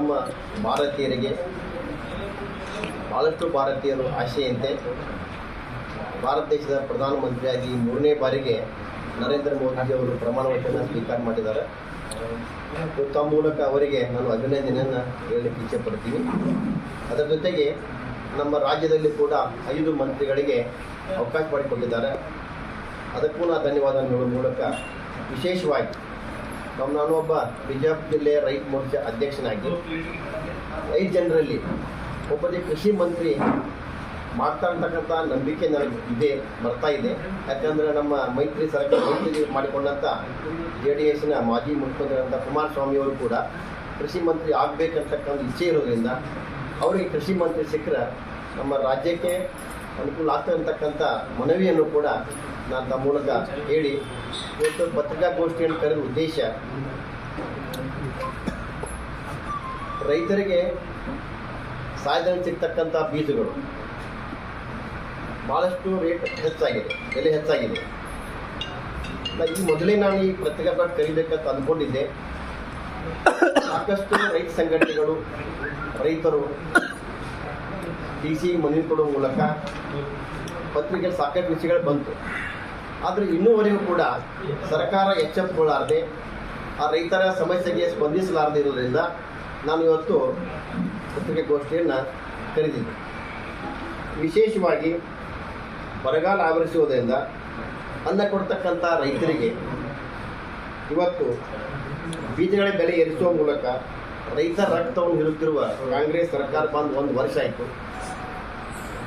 ನಮ್ಮ ಭಾರತೀಯರಿಗೆ ಭಾಳಷ್ಟು ಭಾರತೀಯರು ಆಶೆಯಂತೆ ಭಾರತ ದೇಶದ ಪ್ರಧಾನಮಂತ್ರಿಯಾಗಿ ಮೂರನೇ ಬಾರಿಗೆ ನರೇಂದ್ರ ಮೋದಿ ಅವರು ಪ್ರಮಾಣ ವಚನ ಸ್ವೀಕಾರ ಮಾಡಿದ್ದಾರೆ. ತಮ್ಮ ಮೂಲಕ ಅವರಿಗೆ ನಾನು ಅಭಿನಂದನೆಯನ್ನು ಹೇಳಲಿಕ್ಕೆ ಇಚ್ಛೆಪಡ್ತೀನಿ ಅದರ ಜೊತೆಗೆ ನಮ್ಮ ರಾಜ್ಯದಲ್ಲಿ ಕೂಡ ಐದು ಮಂತ್ರಿಗಳಿಗೆ ಅವಕಾಶ ಮಾಡಿಕೊಟ್ಟಿದ್ದಾರೆ. ಅದಕ್ಕೂ ನಾನು ಧನ್ಯವಾದ ಮೂಲಕ ವಿಶೇಷವಾಗಿ ನಮ್ಮ ನಾನು ಒಬ್ಬ ಬಿಜಾಪುರ ಜಿಲ್ಲೆಯ ರೈತ ಮೋರ್ಚಾ ಅಧ್ಯಕ್ಷನಾಗಿ ಐದು ಜನರಲ್ಲಿ ಒಬ್ಬನೇ ಕೃಷಿ ಮಂತ್ರಿ ಮಾಡ್ತಾ ಇರ್ತಕ್ಕಂಥ ನಂಬಿಕೆ ನನಗೆ ಇದೆ, ಬರ್ತಾ ಇದೆ. ಯಾಕಂದರೆ ನಮ್ಮ ಮೈತ್ರಿ ಸರ್ಕಾರ ಮೈತ್ರಿ ಮಾಡಿಕೊಂಡಂಥ ಜೆ ಡಿ ಎಸ್ನ ಮಾಜಿ ಮುಖ್ಯಮಂತ್ರಿಯಾದಂಥ ಕುಮಾರಸ್ವಾಮಿ ಅವರು ಕೂಡ ಕೃಷಿ ಮಂತ್ರಿ ಆಗಬೇಕಂತಕ್ಕಂಥ ಇಚ್ಛೆ ಇರೋದ್ರಿಂದ ಅವರಿಗೆ ಕೃಷಿ ಮಂತ್ರಿ ಸಿಕ್ಕರೆ ನಮ್ಮ ರಾಜ್ಯಕ್ಕೆ ಅನುಕೂಲ ಆಗ್ತಾ ಇರತಕ್ಕಂಥ ಮನವಿಯನ್ನು ಕೂಡ ನಾನು ತಮ್ಮ ಮೂಲಕ ಹೇಳಿ ಇವತ್ತು ಪತ್ರಿಕಾಗೋಷ್ಠಿಯನ್ನು ಕರೆದ ಉದ್ದೇಶ, ರೈತರಿಗೆ ಸಾಯದಲ್ಲಿ ಸಿಗ್ತಕ್ಕಂಥ ಬೀಜಗಳು. ಭಾಳಷ್ಟು ರೇಟ್ ಹೆಚ್ಚಾಗಿದೆ, ಬೆಲೆ ಹೆಚ್ಚಾಗಿದೆ. ಈ ಮೊದಲೇ ನಾನು ಈ ಪತ್ರಿಕಾಗೋಷ್ಠಿ ಕರಿಬೇಕಂತ ಅಂದ್ಕೊಂಡಿದ್ದೆ. ಸಾಕಷ್ಟು ರೈತ ಸಂಘಟನೆಗಳು, ರೈತರು ಡಿ ಸಿ ಮನವಿ ಕೊಡುವ ಮೂಲಕ ಪತ್ರಿಕೆ ಸಾಕಷ್ಟು ವಿಷಯಗಳು ಬಂತು. ಆದರೆ ಇನ್ನೂವರೆಗೂ ಕೂಡ ಸರ್ಕಾರ ಎಚ್ಚೆತ್ತುಕೊಳ್ಳಾರದೆ ಆ ರೈತರ ಸಮಸ್ಯೆಗೆ ಸ್ಪಂದಿಸಲಾರದೆ ಇರೋದ್ರಿಂದ ನಾನು ಇವತ್ತು ಪತ್ರಿಕಾಗೋಷ್ಠಿಯನ್ನು ಕರೆದಿದ್ದೆ. ವಿಶೇಷವಾಗಿ ಬರಗಾಲ ಆವರಿಸುವುದರಿಂದ ಅನ್ನ ಕೊಡ್ತಕ್ಕಂಥ ರೈತರಿಗೆ ಇವತ್ತು ಬೀಜಗಳ ಬೆಲೆ ಏರಿಸುವ ಮೂಲಕ ರೈತರ ರಕ್ತವನ್ನು ಹಿರುತ್ತಿರುವ ಕಾಂಗ್ರೆಸ್ ಸರ್ಕಾರ ಬಂದು ಒಂದು ವರ್ಷ ಆಯಿತು.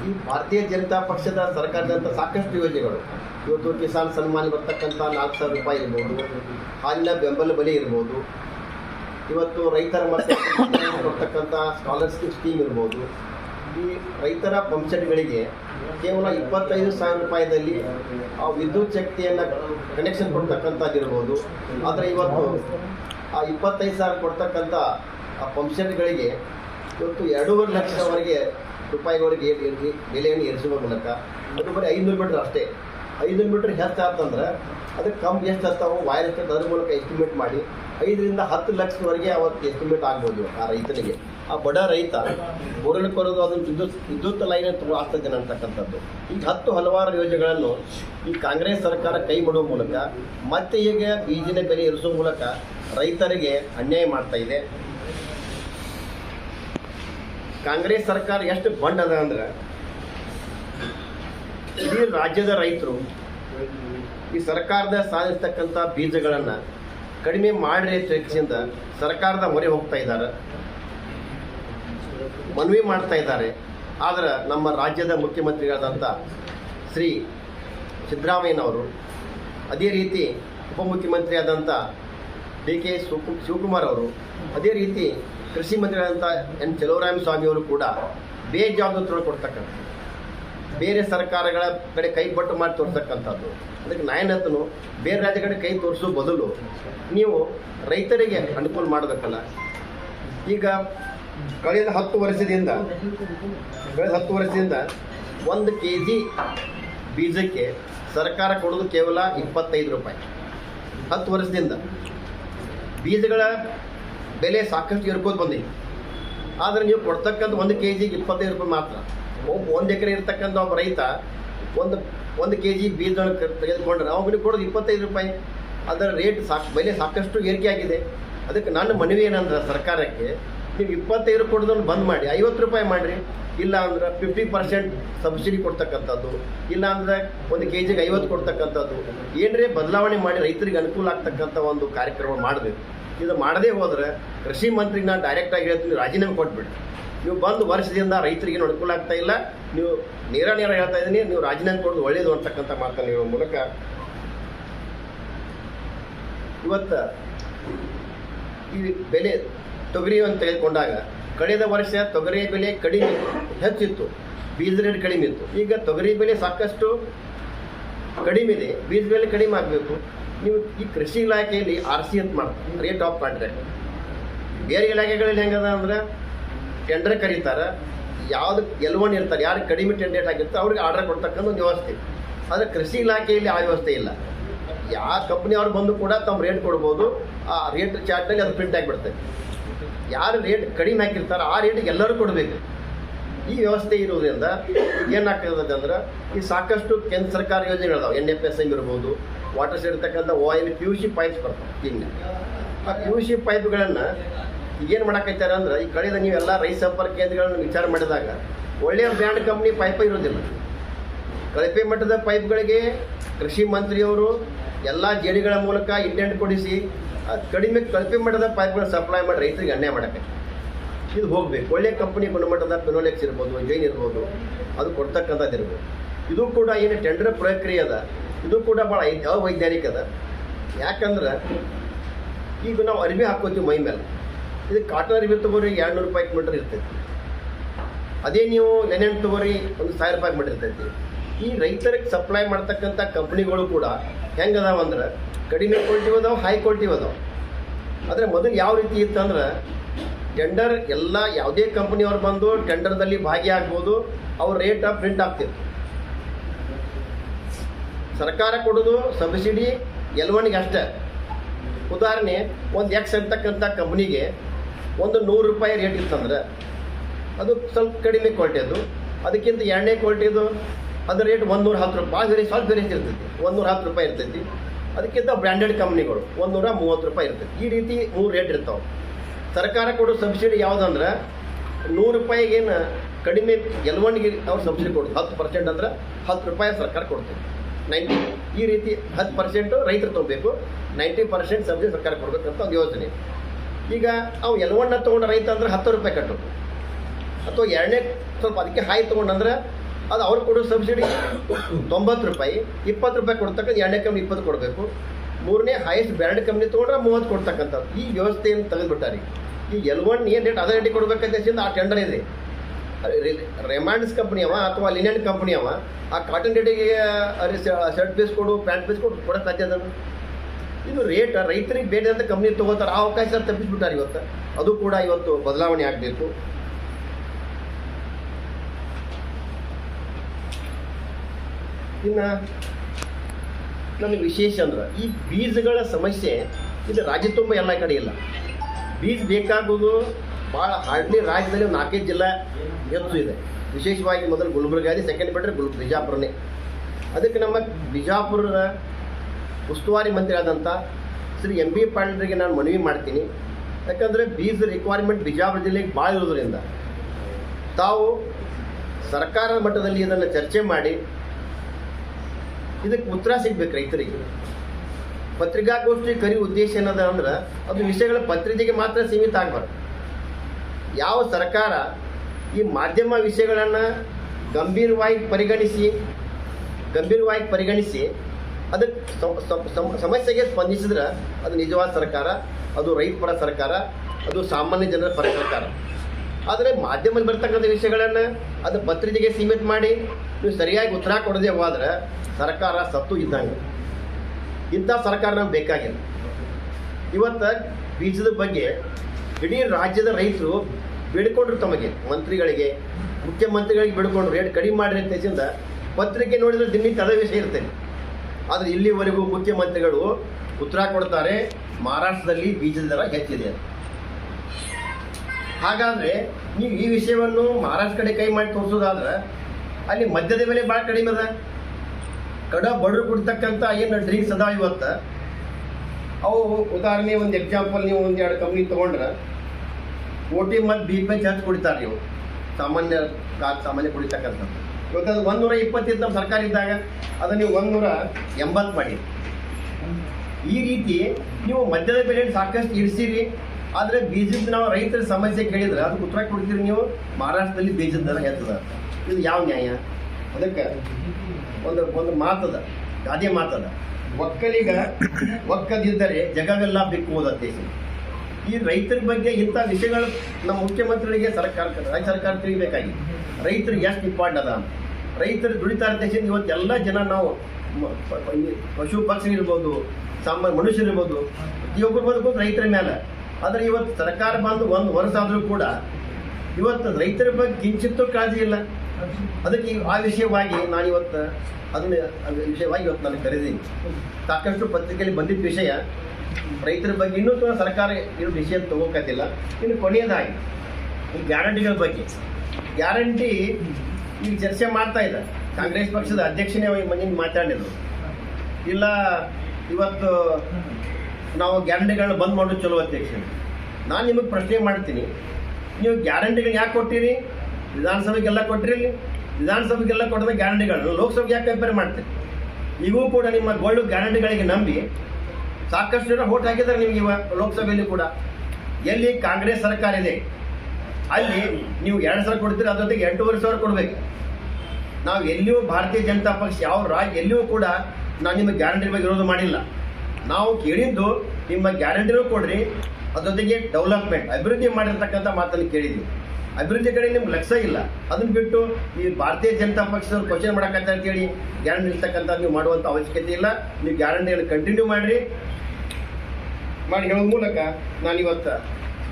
ಈ ಭಾರತೀಯ ಜನತಾ ಪಕ್ಷದ ಸರ್ಕಾರದಂಥ ಸಾಕಷ್ಟು ಯೋಜನೆಗಳು ಇವತ್ತು ಕಿಸಾನ್ ಸನ್ಮಾನ್ ಬರ್ತಕ್ಕಂಥ ನಾಲ್ಕು ಸಾವಿರ ರೂಪಾಯಿ ಇರ್ಬೋದು ಹಾಲಿನ ಬೆಂಬಲ ಬೆಲೆ ಇರ್ಬೋದು ಇವತ್ತು ರೈತರ ಮತ್ತೆ ಕೊಡ್ತಕ್ಕಂಥ ಸ್ಕಾಲರ್ಶಿಪ್ ಸ್ಕೀಮ್ ಇರ್ಬೋದು ಈ ರೈತರ ಪಂಪ್ಸೆಟ್ಗಳಿಗೆ ಕೇವಲ ಇಪ್ಪತ್ತೈದು ಸಾವಿರ ರೂಪಾಯಿದಲ್ಲಿ ಆ ವಿದ್ಯುತ್ ಶಕ್ತಿಯನ್ನು ಕನೆಕ್ಷನ್ ಕೊಡ್ತಕ್ಕಂಥದ್ದು ಇರ್ಬೋದು ಆದರೆ ಇವತ್ತು ಆ ಇಪ್ಪತ್ತೈದು ಸಾವಿರ ಕೊಡ್ತಕ್ಕಂಥ ಆ ಪಂಪ್ಸೆಟ್ಗಳಿಗೆ ಇವತ್ತು ಎರಡೂವರೆ ಲಕ್ಷದವರೆಗೆ ರೂಪಾಯಿಗಳಿಗೆ ಬೆಲೆಯನ್ನು ಏರಿಸುವ ಮೂಲಕ ಅದು ಬರೀ ಐನೂರು ಮೀಟರ್ ಅಷ್ಟೇ ಐನೂರು ಮೀಟ್ರ್ ಹೆಚ್ಚಾತಂದ್ರೆ ಅದಕ್ಕೆ ಕಮ್ಮಿ ಎಷ್ಟು ಹತ್ತಾವೋ ವೈರ್ ಎಷ್ಟು ಅದ್ರ ಮೂಲಕ ಎಸ್ಟಿಮೇಟ್ ಮಾಡಿ, ಐದರಿಂದ ಹತ್ತು ಲಕ್ಷದವರೆಗೆ ಅವತ್ತು ಎಸ್ಟಿಮೇಟ್ ಆಗ್ಬೋದು ಆ ರೈತನಿಗೆ. ಆ ಬಡ ರೈತ ಬೋರ್ವೆಲ್ ಕೊರೋದು ಅದನ್ನು ವಿದ್ಯುತ್ ವಿದ್ಯುತ್ ಲೈನ್ ತುಂಬ ಆಗ್ತದೆ ಅಂತಕ್ಕಂಥದ್ದು ಈಗ ಹತ್ತು ಹಲವಾರು ಯೋಜನೆಗಳನ್ನು ಈ ಕಾಂಗ್ರೆಸ್ ಸರ್ಕಾರ ಕೈ ಬಿಡುವ ಮೂಲಕ, ಮತ್ತೆ ಈಗ ಬೀಜಿನ ಬೆಲೆ ಇರಿಸುವ ಮೂಲಕ ರೈತರಿಗೆ ಅನ್ಯಾಯ ಮಾಡ್ತಾ ಇದೆ. ಕಾಂಗ್ರೆಸ್ ಸರ್ಕಾರ ಎಷ್ಟು ಬಂಡ್ ಅದ ಅಂದ್ರೆ ಇಡೀ ರಾಜ್ಯದ ರೈತರು ಈ ಸರ್ಕಾರದ ಸಾಧಿಸ್ತಕ್ಕಂಥ ಬೀಜಗಳನ್ನು ಕಡಿಮೆ ಮಾಡಿರಿ ಚರ್ಚೆಯಿಂದ ಸರ್ಕಾರದ ಮೊರೆ ಹೋಗ್ತಾ ಇದ್ದಾರೆ. ಮನವಿ ಮಾಡ್ತಾ ಇದ್ದಾರೆ. ಆದ್ರೆ ನಮ್ಮ ರಾಜ್ಯದ ಮುಖ್ಯಮಂತ್ರಿಗಳಾದಂಥ ಶ್ರೀ ಸಿದ್ದರಾಮಯ್ಯನವರು ಅದೇ ರೀತಿ ಉಪಮುಖ್ಯಮಂತ್ರಿ ಆದಂಥ ಡಿ ಕೆ ಶಿವಕು ಶಿವಕುಮಾರ್ ಅವರು ಅದೇ ರೀತಿ ಕೃಷಿ ಮಂತ್ರಿಗಳಾದಂಥ ಎನ್ ಚಲುವರಾಮ ಸ್ವಾಮಿ ಅವರು ಕೂಡ ಬೇಜವಾಬ್ದಾರಿ ಕೊಡ್ತಕ್ಕಂಥ ಬೇರೆ ಸರ್ಕಾರಗಳ ಕಡೆ ಕೈ ಬಟ್ಟು ಮಾಡಿ ತೋರಿಸ್ತಕ್ಕಂಥದ್ದು ಅದಕ್ಕೆ ನಾಯನತ್ನು ಬೇರೆ ರಾಜ್ಯಗಳ ಕೈ ತೋರಿಸೋ ಬದಲು. ನೀವು ರೈತರಿಗೆ ಅನುಕೂಲ ಮಾಡಬೇಕಲ್ಲ. ಈಗ ಕಳೆದ ಹತ್ತು ವರ್ಷದಿಂದ, ಕಳೆದ ಹತ್ತು ವರ್ಷದಿಂದ ಒಂದು ಕೆ ಜಿ ಬೀಜಕ್ಕೆ ಸರ್ಕಾರ ಕೊಡೋದು ಕೇವಲ ಇಪ್ಪತ್ತೈದು ರೂಪಾಯಿ. ಹತ್ತು ವರ್ಷದಿಂದ ಬೀಜಗಳ ಬೆಲೆ ಸಾಕಷ್ಟು ಏರ್ಕೋದು ಬಂದಿದೆ. ಆದರೆ ನೀವು ಕೊಡ್ತಕ್ಕಂಥ ಒಂದು ಕೆ ಜಿಗೆ ಇಪ್ಪತ್ತೈದು ರೂಪಾಯಿ ಮಾತ್ರ. ಒಬ್ಬ ಒಂದು ಎಕರೆ ಇರ್ತಕ್ಕಂಥ ಒಬ್ಬ ರೈತ ಒಂದು ಒಂದು ಕೆ ಜಿ ಬೀಜ ತೆಗೆದುಕೊಂಡ್ರೆ ಅವನಿಗೆ ಕೊಡೋದು ಇಪ್ಪತ್ತೈದು ರೂಪಾಯಿ. ಅದರ ರೇಟ್ ಸಾಕು, ಬೆಲೆ ಸಾಕಷ್ಟು ಏರಿಕೆ ಆಗಿದೆ. ಅದಕ್ಕೆ ನನ್ನ ಮನವಿ ಏನಂದ್ರೆ ಸರ್ಕಾರಕ್ಕೆ ನೀವು ಇಪ್ಪತ್ತೈದು ಕೊಡೋದನ್ನು ಬಂದ್ ಮಾಡಿ, ಐವತ್ತು ರೂಪಾಯಿ ಮಾಡಿರಿ. ಇಲ್ಲ ಅಂದ್ರೆ ಫಿಫ್ಟಿ ಪರ್ಸೆಂಟ್ ಸಬ್ಸಿಡಿ ಕೊಡ್ತಕ್ಕಂಥದ್ದು. ಇಲ್ಲ ಅಂದ್ರೆ ಒಂದು ಕೆ ಜಿಗೆ ಐವತ್ತು ಕೊಡ್ತಕ್ಕಂಥದ್ದು. ಏನರೇ ಬದಲಾವಣೆ ಮಾಡಿ ರೈತರಿಗೆ ಅನುಕೂಲ ಆಗ್ತಕ್ಕಂಥ ಒಂದು ಕಾರ್ಯಕ್ರಮ ಮಾಡಬೇಕು. ಇದು ಮಾಡದೇ ಹೋದ್ರೆ ಕೃಷಿ ಮಂತ್ರಿಗೆ ನಾನು ಡೈರೆಕ್ಟಾಗಿ ಹೇಳ್ತೀನಿ, ರಾಜೀನಾಮೆ ಕೊಟ್ಬಿಡಿ ನೀವು ಬಂದು ವರ್ಷದಿಂದ ರೈತರಿಗೆ ಅನುಕೂಲ ಆಗ್ತಾ ಇಲ್ಲ, ನೀವು ನೇರ ನೇರ ಹೇಳ್ತಾ ಇದ್ದೀನಿ ನೀವು ರಾಜೀನಾಮೆ ಕೊಡೋದು ಒಳ್ಳೇದು ಅಂತಕ್ಕಂಥ ಮಾತನ್ನು ಹೇಳುವ ಮೂಲಕ. ಇವತ್ತು ಈ ಬೆಲೆ ತೊಗರಿಯನ್ನು ತೆಗೆದುಕೊಂಡಾಗ ಕಳೆದ ವರ್ಷ ತೊಗರಿ ಬೆಲೆ ಕಡಿಮೆ ಹೆಚ್ಚಿತ್ತು ಬೀಜ ರೇಟ್ ಕಡಿಮೆ ಇತ್ತು. ಈಗ ತೊಗರಿ ಬೆಲೆ ಸಾಕಷ್ಟು ಕಡಿಮೆ ಇದೆ ಬೀಜ ಬೆಲೆ ಕಡಿಮೆ ಆಗಬೇಕು. ನೀವು ಈ ಕೃಷಿ ಇಲಾಖೆಯಲ್ಲಿ ಆರ್ ಸಿ ಅಂತ ಮಾಡ್ತಾರೆ, ರೇಟ್ ಆಫ್ ಕಾಂಟ್ರಾಕ್ಟ್ ಬೇರೆ ಇಲಾಖೆಗಳಲ್ಲಿ ಹೆಂಗದ ಅಂದ್ರೆ ಟೆಂಡರ್ ಕರೀತಾರೆ, ಯಾವ್ದು ಎಲ್ವನ್ ಇರ್ತಾರೆ, ಯಾರು ಕಡಿಮೆ ಟೆಂಡೇಟ್ ಆಗಿರ್ತಾರೆ ಅವ್ರಿಗೆ ಆರ್ಡರ್ ಕೊಡ್ತಕ್ಕಂಥ ಒಂದು ವ್ಯವಸ್ಥೆ ಆದರೆ ಕೃಷಿ ಇಲಾಖೆಯಲ್ಲಿ ಆ ವ್ಯವಸ್ಥೆ ಇಲ್ಲ. ಯಾವ ಕಂಪ್ನಿ ಅವ್ರು ಬಂದು ಕೂಡ ತಮ್ಮ ರೇಟ್ ಕೊಡ್ಬೋದು, ಆ ರೇಟ್ ಚಾರ್ಟ್ನಲ್ಲಿ ಅದು ಪ್ರಿಂಟ್ ಆಗಿಬಿಡ್ತದೆ ಯಾರು ರೇಟ್ ಕಡಿಮೆ ಹಾಕಿರ್ತಾರೆ ಆ ರೇಟಿಗೆ ಎಲ್ಲರೂ ಕೊಡಬೇಕು. ಈ ವ್ಯವಸ್ಥೆ ಇರೋದ್ರಿಂದ ಏನಾಗ್ತದೆ ಅಂದ್ರೆ, ಈ ಸಾಕಷ್ಟು ಕೇಂದ್ರ ಸರ್ಕಾರ ಯೋಜನೆಗಳಿದಾವೆ ಎನ್ ಎಫ್ ಎಸ್ ಎಂ ಇರ್ಬೋದು ವಾಟರ್ ಸೈಡ್ ಇರ್ತಕ್ಕಂಥ O L P U C pipes ಬರ್ತಾವೆ. ಆ ಪಿ ಯು ಸಿ ಪೈಪ್ಗಳನ್ನು ಏನು ಮಾಡಕೈತಾರೆ ಅಂದ್ರೆ ಈ ಕಳೆದ ನೀವೆಲ್ಲ ರೈತ ಸಂಪರ್ಕ ಕೇಂದ್ರಗಳನ್ನು ವಿಚಾರ ಮಾಡಿದಾಗ ಒಳ್ಳೆಯ ಬ್ರ್ಯಾಂಡ್ ಕಂಪ್ನಿ ಪೈಪ ಇರೋದಿಲ್ಲ ಕಳಪೆ ಮಟ್ಟದ ಪೈಪ್ಗಳಿಗೆ ಕೃಷಿ ಮಂತ್ರಿಯವರು ಎಲ್ಲ ಜೇಡಿಗಳ ಮೂಲಕ ಇಂಟೆಂಟ್ ಕೊಡಿಸಿ ಅದು ಕಡಿಮೆ ಕಳಪೆ ಮಟ್ಟದ ಪೈಪ್ಗಳನ್ನ ಸಪ್ಲೈ ಮಾಡಿ ರೈತರಿಗೆ ಅನ್ಯಾಯ ಮಾಡಕ್ಕೆ ಇದು ಹೋಗಬೇಕು. ಒಳ್ಳೆಯ ಕಂಪನಿ ಗುಣಮಟ್ಟದ ಪಿನೋಲೆಕ್ಸ್ ಇರ್ಬೋದು ಜೈನ್ ಇರ್ಬೋದು ಅದು ಕೊಡ್ತಕ್ಕಂಥದ್ದು ಇರ್ಬೋದು. ಇದು ಕೂಡ ಏನು ಟೆಂಡರ್ ಪ್ರಕ್ರಿಯೆ ಅದ. ಇದು ಕೂಡ ಭಾಳ ಅವೈಜ್ಞಾನಿಕ ಅದ. ಯಾಕಂದ್ರೆ ಈಗ ನಾವು ಅರಿವೆ ಹಾಕೋತೀವಿ ಮೈ ಮೇಲೆ. ಇದು ಕಾಟನ್ ಅರಿವಿ ತಗೋರಿ ಎರಡು ನೂರು ರೂಪಾಯಿ ಮೀಟರ್ ಇರ್ತೈತಿ. ಅದೇ ನೀವು ಲೆನೆನ್ ತಗೋರಿ ಒಂದು ಸಾವಿರ ರೂಪಾಯಿ ಮೀಟರ್ ಇರ್ತೈತಿ. ಈ ರೈತರಿಗೆ ಸಪ್ಲೈ ಮಾಡ್ತಕ್ಕಂಥ ಕಂಪ್ನಿಗಳು ಕೂಡ ಹೆಂಗೆ ಅದಾವ ಅಂದ್ರೆ ಕಡಿಮೆ ಕ್ವಾಲಿಟಿ ಅದಾವ ಹೈ ಕ್ವಾಲಿಟಿ ಅದಾವೆ. ಆದರೆ ಮೊದಲು ಯಾವ ರೀತಿ ಇತ್ತಂದ್ರೆ ಟೆಂಡರ್ ಎಲ್ಲ ಯಾವುದೇ ಕಂಪ್ನಿಯವ್ರು ಬಂದು ಟೆಂಡರ್ದಲ್ಲಿ ಭಾಗಿಯಾಗ್ಬೋದು, ಅವ್ರ ರೇಟ್ ಪ್ರಿಂಟ್ ಆಗ್ತಿತ್ತು ಸರ್ಕಾರ ಕೊಡೋದು ಸಬ್ಸಿಡಿ ಎಲ್ವಣಿಗೆ ಅಷ್ಟೇ. ಉದಾಹರಣೆ, ಒಂದು ಎಕ್ಸ್ ಅಂತಕ್ಕಂಥ ಕಂಪ್ನಿಗೆ ಒಂದು ನೂರು ರೂಪಾಯಿ ರೇಟ್ ಇತ್ತಂದ್ರೆ ಅದು ಸ್ವಲ್ಪ ಕಡಿಮೆ ಕ್ವಾಲಿಟಿಯದು ಅದಕ್ಕಿಂತ ಎರಡನೇ ಕ್ವಾಲಿಟಿದು ಅದರ ರೇಟ್ ಒಂದೂರ ಹತ್ತು ರೂಪಾಯಿ. ಬೇರೆ ಸ್ವಲ್ಪ ಬೇರೆ ಇರ್ತೈತಿ. ಒಂದೂರ ಹತ್ತು ರೂಪಾಯಿ ಇರ್ತೈತಿ. ಅದಕ್ಕಿಂತ ಬ್ರ್ಯಾಂಡೆಡ್ ಕಂಪ್ನಿಗಳು ಒಂದೂರ ಮೂವತ್ತು ರೂಪಾಯಿ ಇರ್ತೈತಿ. ಈ ರೀತಿ ಮೂರು ರೇಟ್ ಇರ್ತಾವೆ. ಸರ್ಕಾರ ಕೊಡೋ ಸಬ್ಸಿಡಿ ಯಾವುದಂದ್ರೆ ನೂರು ರೂಪಾಯಿಗೇನು ಕಡಿಮೆ ಎಲ್ವನ್ಗೆ ಅವ್ರು ಸಬ್ಸಿಡಿ ಕೊಡೋದು. ಹತ್ತು ಪರ್ಸೆಂಟ್ ಅಂದ್ರೆ ಹತ್ತು ರೂಪಾಯಿ ಸರ್ಕಾರ ಕೊಡ್ತದೆ ನೈಂಟಿ ಈ ರೀತಿ ಹತ್ತು ಪರ್ಸೆಂಟು ರೈತರು ತೊಗೋಬೇಕು. ನೈಂಟಿ ಪರ್ಸೆಂಟ್ ಸಬ್ಸಿಡಿ ಸರ್ಕಾರ ಕೊಡಬೇಕಂತ ಒಂದು ಯೋಜನೆ. ಈಗ ಅವು ಎಲ್ವಣ್ಣ ತೊಗೊಂಡ ರೈತ ಅಂದ್ರೆ ಹತ್ತು ರೂಪಾಯಿ ಕಟ್ಟಬೇಕು ಅಥವಾ ಎರಡನೇ ಸ್ವಲ್ಪ ಅದಕ್ಕೆ ಹಾಯಿ ತೊಗೊಂಡಂದ್ರೆ ಅದು ಅವ್ರು ಕೊಡೋ ಸಬ್ಸಿಡಿ ತೊಂಬತ್ತು ರೂಪಾಯಿ, ಇಪ್ಪತ್ತು ರೂಪಾಯಿ ಕೊಡ್ತಕ್ಕಂಥ ಎರಡನೇ ಕಂಪ್ನಿ ಇಪ್ಪತ್ತು ಕೊಡಬೇಕು. ಮೂರನೇ ಹೈಯೆಸ್ಟ್ ಬ್ರ್ಯಾಂಡ್ ಕಂಪ್ನಿ ತೊಗೊಂಡ್ರೆ ಮೂವತ್ತು ಕೊಡ್ತಕ್ಕಂಥದ್ದು. ಈ ವ್ಯವಸ್ಥೆಯನ್ನು ತೆಗೆದುಬಿಟ್ಟಾರೆ. ಈ ಎಲ್ ಒನ್ ಏನು ರೇಟ್ ಅದೇ ರೇಟಿಗೆ ಕೊಡ್ಬೇಕಂತ ಆ ಟೆಂಡರ್ ಇದೆ. ರೆಮಾಂಡ್ಸ್ ಕಂಪ್ನಿ ಅವ ಅಥವಾ ಲಿನೆನ್ ಕಂಪ್ನಿ ಅವ? ಆ ಕಾಟನ್ ರೇಟಿಗೆ ಶರ್ಟ್ ಪೀಸ್ ಕೊಡು ಪ್ಯಾಂಟ್ ಪೀಸ್ ಕೊಡು, ಕೊಡಕ್ಕೆ ಸಾಧ್ಯ ಅದನ್ನು? ಇದು ರೇಟ್ ರೈತರಿಗೆ ಬೇಡದಂತ ಕಂಪ್ನಿ ತೊಗೋತಾರೆ, ಆ ಅವಕಾಶ ತಪ್ಪಿಸ್ಬಿಟ್ಟಾರೆ ಇವತ್ತು. ಅದು ಕೂಡ ಇವತ್ತು ಬದಲಾವಣೆ ಆಗಬೇಕು. ಇನ್ನು ನನಗೆ ವಿಶೇಷ ಅಂದ್ರೆ, ಈ ಬೀಜಗಳ ಸಮಸ್ಯೆ, ಇದು ರಾಜ್ಯ ತುಂಬ ಎಲ್ಲ ಕಡೆ ಇಲ್ಲ. ಬೀಜ ಬೇಕಾಗೋದು ಭಾಳ ಹಾರ್ಡ್ಲಿ ರಾಜ್ಯದಲ್ಲಿ ಒಂದು ನಾಲ್ಕೈದು ಜಿಲ್ಲೆ ಹೆಚ್ಚು ಇದೆ. ವಿಶೇಷವಾಗಿ ಮೊದಲು ಗುಲ್ಬರ್ಗಾದಿ ಸೆಕೆಂಡ್ ಬಿಟ್ಟರೆ ಗುಲ್, ಬಿಜಾಪುರನೇ. ಅದಕ್ಕೆ ನಮ್ಮ ಬಿಜಾಪುರದ ಉಸ್ತುವಾರಿ ಮಂತ್ರಿ ಆದಂಥ ಶ್ರೀ ಎಂ ಬಿ ಪಾಟೀಲ್ರಿಗೆ ನಾನು ಮನವಿ ಮಾಡ್ತೀನಿ. ಯಾಕಂದರೆ ಬೀಜ ರಿಕ್ವೈರ್ಮೆಂಟ್ ಬಿಜಾಪುರ ಜಿಲ್ಲೆಗೆ ಭಾಳ ಇರೋದ್ರಿಂದ. ತಾವು ಸರ್ಕಾರದ ಮಟ್ಟದಲ್ಲಿ ಇದನ್ನು ಚರ್ಚೆ ಮಾಡಿ ಇದಕ್ಕೆ ಉತ್ತರ ಸಿಗ್ಬೇಕು ರೈತರಿಗೆ. ಪತ್ರಿಕಾಗೋಷ್ಠಿ ಕರಿ ಉದ್ದೇಶ ಏನದ ಅಂದ್ರೆ ಅದು ವಿಷಯಗಳ ಪತ್ರಿಕೆಗೆ ಮಾತ್ರ ಸೀಮಿತ ಆಗಬಾರ್ದು. ಯಾವ ಸರ್ಕಾರ ಈ ಮಾಧ್ಯಮ ವಿಷಯಗಳನ್ನು ಗಂಭೀರವಾಗಿ ಪರಿಗಣಿಸಿ ಗಂಭೀರವಾಗಿ ಪರಿಗಣಿಸಿ ಅದಕ್ಕೆ ಸಮ- ಸಮ- ಸಮ- ಸಮಸ್ಯೆಗೆ ಸ್ಪಂದಿಸಿದ್ರೆ ಅದು ನಿಜವಾದ ಸರ್ಕಾರ, ಅದು ರೈತ ಪರ ಸರ್ಕಾರ, ಅದು ಸಾಮಾನ್ಯ ಜನರ ಪರ ಸರ್ಕಾರ. ಆದರೆ ಮಾಧ್ಯಮದಲ್ಲಿ ಬರ್ತಕ್ಕಂಥ ವಿಷಯಗಳನ್ನು ಅದು ಪತ್ರಿಕೆಗೆ ಸೀಮಿತ ಮಾಡಿ ನೀವು ಸರಿಯಾಗಿ ಉತ್ತರ ಕೊಡದೆ ಹೋದ್ರೆ ಸರ್ಕಾರ ಸತ್ತು ಇದ್ದಂಗೆ. ಇಂಥ ಸರ್ಕಾರ ನಮ್ಗೆ ಬೇಕಾಗಿಲ್ಲ. ಇವತ್ತು ಬೀಜದ ಬಗ್ಗೆ ಇಡೀ ರಾಜ್ಯದ ರೈತರು ಬಿಡ್ಕೊಂಡ್ರು ತಮಗೆ. ಮಂತ್ರಿಗಳಿಗೆ, ಮುಖ್ಯಮಂತ್ರಿಗಳಿಗೆ ಬಿಡ್ಕೊಂಡ್ರು. ರೇಟ್ ಕಡಿಮೆ ಮಾಡಿರಿ ಅಂತ ಹೆಚ್ಚಿಂದ ಪತ್ರಿಕೆ ನೋಡಿದ್ರೆ ದಿನ ಅದೇ ವಿಷಯ ಇರ್ತೇನೆ ಆದರೆ ಇಲ್ಲಿವರೆಗೂ ಮುಖ್ಯಮಂತ್ರಿಗಳು ಉತ್ತರ ಕೊಡ್ತಾರೆ, ಮಹಾರಾಷ್ಟ್ರದಲ್ಲಿ ಬೀಜದ ದರ ಹೆಚ್ಚಿದೆ. ಹಾಗಾದ್ರೆ ನೀವು ಈ ವಿಷಯವನ್ನು ಮಹಾರಾಷ್ಟ್ರ ಕಡೆ ಕೈ ಮಾಡಿ ತೋರಿಸೋದಾದ್ರೆ ಅಲ್ಲಿ ಮದ್ಯದ ಬೆಲೆ ಭಾಳ ಕಡಿಮೆ ಅದ. ಕಡ ಬಡರು ಕೊಡ್ತಕ್ಕಂಥ ಏನು ಡ್ರಿಂಕ್ಸ್ ಅದಾವ ಇವತ್ತು? ಅವು ಉದಾಹರಣೆ, ಒಂದು ಎಕ್ಸಾಂಪಲ್ ನೀವು ಒಂದು ಎರಡು ಕಂಪ್ನಿ ತೊಗೊಂಡ್ರೆ ಓಟಿ ಮತ್ತು ಬಿ ಪಿ ಚಾರ್ಜ್ ಕುಡಿತಾರೆ ನೀವು. ಸಾಮಾನ್ಯ ಕಾರ್ ಸಾಮಾನ್ಯ ಕುಡಿತಕ್ಕಂಥದ್ದು. ಇವತ್ತು ಅದು ಒಂದೂರ ಇಪ್ಪತ್ತಿತ್ತು ನಮ್ಮ ಸರ್ಕಾರ ಇದ್ದಾಗ ಅದು ನೀವು ಒಂದೂರ ಎಂಬತ್ತು ಮಾಡಿ. ಈ ರೀತಿ ನೀವು ಮದ್ಯದ ಬೆಲೆ ಸಾಕಷ್ಟು ಇರಿಸಿರಿ. ಆದರೆ ಬೀಜದ ನಾವು ರೈತರ ಸಮಸ್ಯೆ ಕೇಳಿದ್ರೆ ಅದಕ್ಕೆ ಉತ್ತರ ಕೊಡ್ತೀರಿ ನೀವು? ಮಹಾರಾಷ್ಟ್ರದಲ್ಲಿ ಬೀಜದ ದರ ಹೇಳ್ತದ ಇದು ಯಾವ ನ್ಯಾಯ? ಅದಕ್ಕೆ ಒಂದು ಒಂದು ಮಾತದ, ಗಾದೆ ಮಾತದ. ಒಕ್ಕಲಿಗ, ಒಕ್ಕದಿದ್ದರೆ ಜಗವೆಲ್ಲ ಬಿಕ್ಕುವುದಂತೆ ಈ ರೈತರ ಬಗ್ಗೆ ಇಂಥ ವಿಷಯಗಳು ನಮ್ಮ ಮುಖ್ಯಮಂತ್ರಿಗಳಿಗೆ ಸರ್ಕಾರ ರಾಜ್ಯ ಸರ್ಕಾರ ತಿಳಿಬೇಕಾಗಿ ರೈತರಿಗೆ ಎಷ್ಟು ಇಂಪಾರ್ಟೆಂಟ್ ಅದ? ರೈತರು ದುಡಿತಾ ಅಂತ ಇವತ್ತು ಎಲ್ಲ ಜನ ನಾವು ಪಶು ಪಕ್ಷಿ ಇರ್ಬೋದು ಸಾಮಾನ್ಯ ಮನುಷ್ಯರಿರ್ಬೋದು, ಪ್ರತಿಯೊಬ್ಬರು ಬಂದು ರೈತರ ಮೇಲೆ ಆದರೆ ಇವತ್ತು ಸರ್ಕಾರ ಬಂದು ಒಂದು ವರ್ಷ ಆದರೂ ಕೂಡ ಇವತ್ತು ರೈತರ ಬಗ್ಗೆ ಕಿಂಚಿತ್ತೂ ಕಾಳಜಿ ಇಲ್ಲ. ಅದಕ್ಕೆ ಆ ವಿಷಯವಾಗಿ ನಾನು ಇವತ್ತು ಅದನ್ನ ವಿಷಯವಾಗಿ ಇವತ್ತು ನಾನು ಕರೆದೀನಿ ಸಾಕಷ್ಟು ಪತ್ರಿಕೆಯಲ್ಲಿ ಬಂದಿದ್ದ ವಿಷಯ ರೈತರ ಬಗ್ಗೆ ಇನ್ನೂ ಕೂಡ ಸರ್ಕಾರ ಏನು ಡಿಸಿಷನ್ ತಗೋಕತ್ತಿಲ್ಲ. ಇನ್ನು ಕೊನೆಯದಾಗಿ ಈ ಗ್ಯಾರಂಟಿಗಳ ಬಗ್ಗೆ. ಗ್ಯಾರಂಟಿ ಈಗ ಚರ್ಚೆ ಮಾಡ್ತಾ ಇದ್ದಾರೆ ಕಾಂಗ್ರೆಸ್ ಪಕ್ಷದ ಅಧ್ಯಕ್ಷನೇ ಮಂದಿ ಮಾತಾಡಿದ್ರು. ಇಲ್ಲ, ಇವತ್ತು ನಾವು ಗ್ಯಾರಂಟಿಗಳನ್ನ ಬಂದ್ ಮಾಡೋದು ಚಲೋ ಅಧ್ಯಕ್ಷ. ನಾನು ನಿಮಗೆ ಪ್ರಶ್ನೆ ಮಾಡ್ತೀನಿ. ನೀವು ಗ್ಯಾರಂಟಿಗಳು ಯಾಕೆ ಕೊಟ್ಟಿರಿ? ವಿಧಾನಸಭೆಗೆಲ್ಲ ಕೊಟ್ಟಿರಿ ವಿಧಾನಸಭೆಗೆಲ್ಲ ಕೊಟ್ಟದ ಗ್ಯಾರಂಟಿಗಳನ್ನು ಲೋಕಸಭೆಗೆ ಯಾಕೆ ಕಂಪೇರ್ ಮಾಡ್ತೀರಿ? ಈಗೂ ಕೂಡ ನಿಮ್ಮ ಗೋಲ್ಡ್ ಗ್ಯಾರಂಟಿಗಳಿಗೆ ನಂಬಿ ಸಾಕಷ್ಟು ಜನ ವೋಟ್ ಹಾಕಿದ್ದಾರೆ ನಿಮಗೆ ಇವಾಗ ಲೋಕಸಭೆಯಲ್ಲಿ ಕೂಡ. ಎಲ್ಲಿ ಕಾಂಗ್ರೆಸ್ ಸರ್ಕಾರ ಇದೆ, ಅಲ್ಲಿ ನೀವು ಎರಡು ಸಾವಿರ ಕೊಡ್ತೀರಿ ಅದ್ರ ಜೊತೆಗೆ ಎಂಟೂವರೆ ಸಾವಿರ ಕೊಡಬೇಕು. ನಾವು ಎಲ್ಲಿಯೂ ಭಾರತೀಯ ಜನತಾ ಪಕ್ಷ, ಯಾವ ರಾಜ್ಯ ಎಲ್ಲಿಯೂ ಕೂಡ ನಾನು ನಿಮ್ಮ ಗ್ಯಾರಂಟಿ ಬಗ್ಗೆ ವಿರೋಧ ಮಾಡಿಲ್ಲ. ನಾವು ಕೇಳಿದ್ದು ನಿಮ್ಮ ಗ್ಯಾರಂಟಿನೂ ಕೊಡ್ರಿ ಅದ್ರ ಜೊತೆಗೆ ಡೆವಲಪ್ಮೆಂಟ್ ಅಭಿವೃದ್ಧಿ ಮಾಡಿರ್ತಕ್ಕಂಥ ಮಾತನ್ನು ಕೇಳಿದ್ವಿ. ಅಭಿವೃದ್ಧಿ ಕಡೆ ನಿಮ್ಗೆ ಲಕ್ಷ್ಯ ಇಲ್ಲ. ಅದನ್ನ ಬಿಟ್ಟು ನೀವು ಭಾರತೀಯ ಜನತಾ ಪಕ್ಷದವ್ರು ಕ್ವಶನ್ ಮಾಡಕತ್ತ ಅಂತೇಳಿ ಗ್ಯಾರಂಟಿ ಇರ್ತಕ್ಕಂಥ ನೀವು ಮಾಡುವಂಥ ಅವಶ್ಯಕತೆ ಇಲ್ಲ. ನೀವು ಗ್ಯಾರಂಟಿಯನ್ನು ಕಂಟಿನ್ಯೂ ಮಾಡಿರಿ. ಮಾಡಿ ಹೇಳೋ ಮೂಲಕ ನಾನು ಇವತ್ತು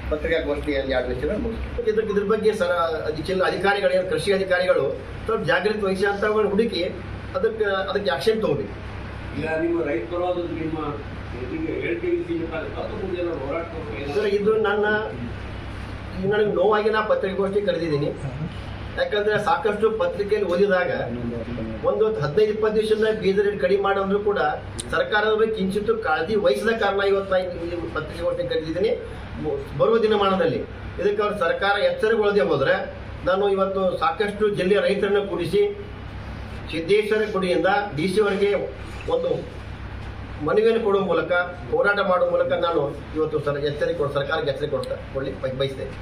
ಪತ್ರಿಕಾಗೋಷ್ಠಿಯಲ್ಲಿ ಎರಡು ವಿಷಯ ಮುಗಿಸ್ತೀನಿ ಇದ್ರ ಇದ್ರ ಬಗ್ಗೆ ಸರ ಜಿಲ್ಲಾ ಅಧಿಕಾರಿಗಳು ಏನು ಕೃಷಿ ಅಧಿಕಾರಿಗಳು ಸ್ವಲ್ಪ ಜಾಗೃತಿ ವಹಿಸಿ ಅಂತ ಹುಡುಕಿ ಅದಕ್ಕೆ ಅದಕ್ಕೆ ಆಕ್ಷನ್ ತಗೋಬೇಕು ಈಗ ನಿಮ್ಮ ರೈತ ಪರವಾದ ನಿಮ್ಮ ಇದಕ್ಕೆ. ಸರ್ ಇದು ನನ್ನ ನನಗೆ ನೋವಾಗಿ ನಾ ಪತ್ರಿಕಾಗೋಷ್ಠಿ ಕರೆದಿದ್ದೀನಿ ಯಾಕಂದ್ರೆ ಸಾಕಷ್ಟು ಪತ್ರಿಕೆಯಲ್ಲಿ ಓದಿದಾಗ ಒಂದು ಹದಿನೈದು, ಇಪ್ಪತ್ತು ದಿವಸದ ಬೀದರ್ ರೇಟ್ ಕಡಿಮೆ ಮಾಡೋದ್ರು ಕೂಡ ಸರ್ಕಾರದ ಬಗ್ಗೆ ಕಿಂಚಿತ್ತು ಕಾಳಜಿ ವಹಿಸಿದ ಕಾರಣ ಇವತ್ತು ನಾನು ಪತ್ರಿಕೆ ಪತ್ರಿಕಾಗೋಷ್ಠಿ ಕರೆದಿದ್ದೀನಿ. ಬರುವ ದಿನಮಾನದಲ್ಲಿ ಇದಕ್ಕೆ ಅವ್ರ ಸರ್ಕಾರ ಎಚ್ಚರಗೊಳ್ಳದೆ ಹೋದ್ರೆ ನಾನು ಇವತ್ತು ಸಾಕಷ್ಟು ಜಿಲ್ಲೆಯ ರೈತರನ್ನ ಕೂಡಿಸಿ ಸಿದ್ದೇಶ್ವರ ಗುಡಿಯಿಂದ ಡಿ ಸಿ ಒಂದು ಮನವಿಯನ್ನು ಕೊಡುವ ಮೂಲಕ, ಹೋರಾಟ ಮಾಡುವ ಮೂಲಕ ನಾನು ಇವತ್ತು ಸರ್ ಎಚ್ಚರಿಕೆ ಸರ್ಕಾರಕ್ಕೆ ಎಚ್ಚರಿಕೆ ಕೊಡ್ತಾ ಕೊಡಲಿ ಬಯಸ್ತೇನೆ.